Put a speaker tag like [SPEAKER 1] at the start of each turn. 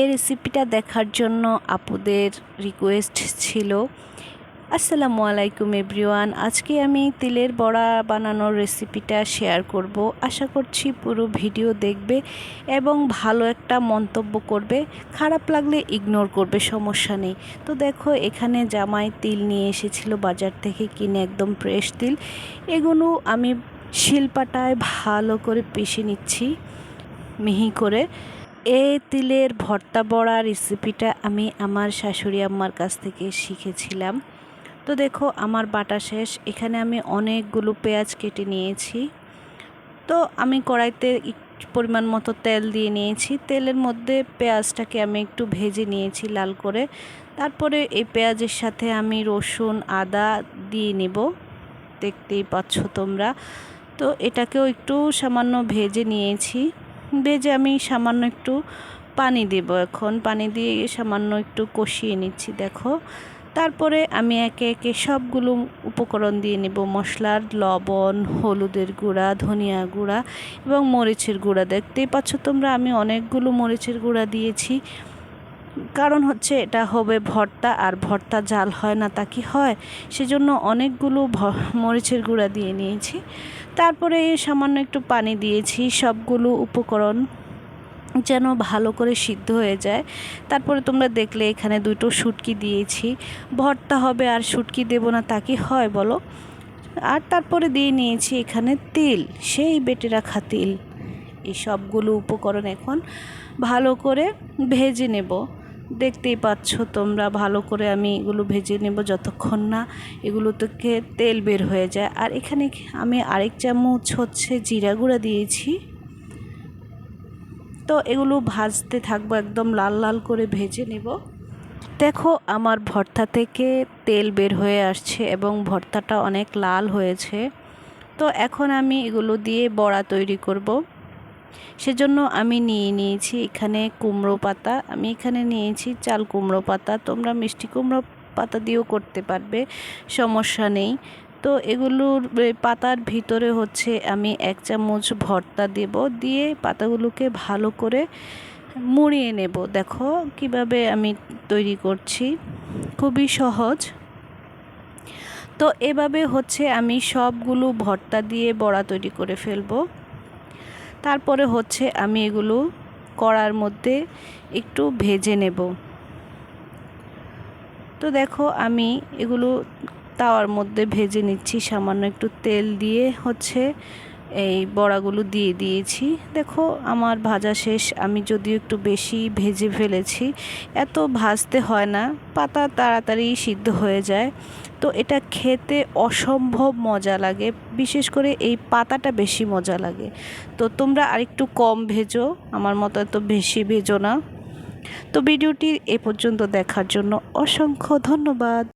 [SPEAKER 1] এই রেসিপিটা দেখার জন্য আপুদের রিকোয়েস্ট ছিল। আসসালামু আলাইকুম এভরিওয়ান আজকে আমি তিলের বড়া বানানোর রেসিপিটা শেয়ার করব। আশা করছি পুরো ভিডিও দেখবে এবং ভালো একটা মন্তব্য করবে। খারাপ লাগলে ইগনোর করবে, সমস্যা নেই। তো দেখো, এখানে জামাই তিল নিয়ে এসেছিল বাজার থেকে কিনে একদম ফ্রেশ তিল। এগুলো আমি শিলপাটায় ভালো করে পিষে নিচ্ছি, মিহি করে। এই তিলের ভর্তা বড়া রেসিপিটা আমি আমার শাশুড়ি আম্মার কাছ থেকে শিখেছিলাম। তো দেখো, আমার বাটা শেষ। এখানে আমি অনেকগুলো পেঁয়াজ কেটে নিয়েছি। তো আমি কড়াইতে পরিমাণ মতো তেল দিয়ে নিয়েছি। তেলের মধ্যে পেঁয়াজটাকে আমি একটু ভেজে নিয়েছি লাল করে। তারপরে এই পেঁয়াজের সাথে আমি রসুন, আদা দিয়ে নেব। দেখতেই পাচ্ছ তোমরা। তো এটাকেও একটু সামান্য ভেজে নিয়েছি। ভেজে আমি সামান্য একটু পানি দেব এখন। পানি দিয়ে সামান্য একটু কষিয়ে নিচ্ছি, দেখো। তারপরে আমি একে একে সবগুলো উপকরণ দিয়ে নেব। মশলার লবণ, হলুদের গুঁড়া, ধনিয়া গুঁড়া এবং মরিচের গুঁড়া। দেখতেই পাচ্ছ তোমরা, আমি অনেকগুলো মরিচের গুঁড়া দিয়েছি। কারণ হচ্ছে এটা হবে ভর্তা আর ভর্তা জাল হয় না তা কি হয়? সেজন্য অনেকগুলো মরিচের গুঁড়া দিয়ে নিয়েছি। তারপরে সামান্য একটু পানি দিয়েছি, সবগুলো উপকরণ যেন ভালো করে সিদ্ধ হয়ে যায়। তারপরে তোমরা দেখলে এখানে দুটো শুটকি দিয়েছি। ভর্তা হবে আর শুটকি দেবো না তা কি হয় বলো? আর তারপরে দিয়ে নিয়েছি এখানে তিল, সেই বেটে রাখা তিল। এই সবগুলো উপকরণ এখন ভালো করে ভেজে নেব। দেখতেই পাচ্ছ তোমরা, ভালো করে আমি এগুলো ভেজে নেব যতক্ষণ না এগুলো থেকে তেল বের হয়ে যায়। আর এখানে আমি আরেক চামচ হচ্ছে জিরা গুঁড়া দিয়েছি। তো এগুলো ভাজতে থাকব একদম লাল লাল করে ভেজে নেব। দেখো আমার ভর্তা থেকে তেল বের হয়ে আসছে এবং ভর্তাটা অনেক লাল হয়েছে। তো এখন আমি এগুলো দিয়ে বড়া তৈরি করব। সেজন্য আমি নিয়ে নিয়েছি এখানে কুমড়ো পাতা। আমি এখানে নিয়েছি চাল কুমড়ো পাতা। তোমরা মিষ্টি কুমড়ো পাতা দিয়েও করতে পারবে, সমস্যা নেই। তো এগুলোর পাতার ভিতরে হচ্ছে আমি এক চামচ ভর্তা দেব। দিয়ে পাতাগুলোকে ভালো করে মুড়িয়ে নেব। দেখো কীভাবে আমি তৈরি করছি। খুবই সহজ। তো এভাবে হচ্ছে আমি সবগুলো ভর্তা দিয়ে বড়া তৈরি করে ফেলব। তারপরে হচ্ছে আমি এগুলো কড়ার মধ্যে একটু ভেজে নেব। তো দেখো আমি এগুলো তাওয়ার মধ্যে ভেজে নিচ্ছি, সামান্য একটু তেল দিয়ে হচ্ছে এই বড়াগুলো দিয়ে দিয়েছি। দেখো, আমার ভাজা শেষ। আমি যদিও একটু বেশি ভেজে ফেলেছি। এত ভাজতে হয় না, পাতা তাড়াতাড়ি সিদ্ধ হয়ে যায়। তো এটা খেতে অসম্ভব মজা লাগে, বিশেষ করে এই পাতাটা বেশি মজা লাগে। তো তোমরা আরেকটু কম ভেজো, আমার মতো এত বেশি ভেজো না। তো ভিডিওটি এ পর্যন্ত দেখার জন্য অসংখ্য ধন্যবাদ।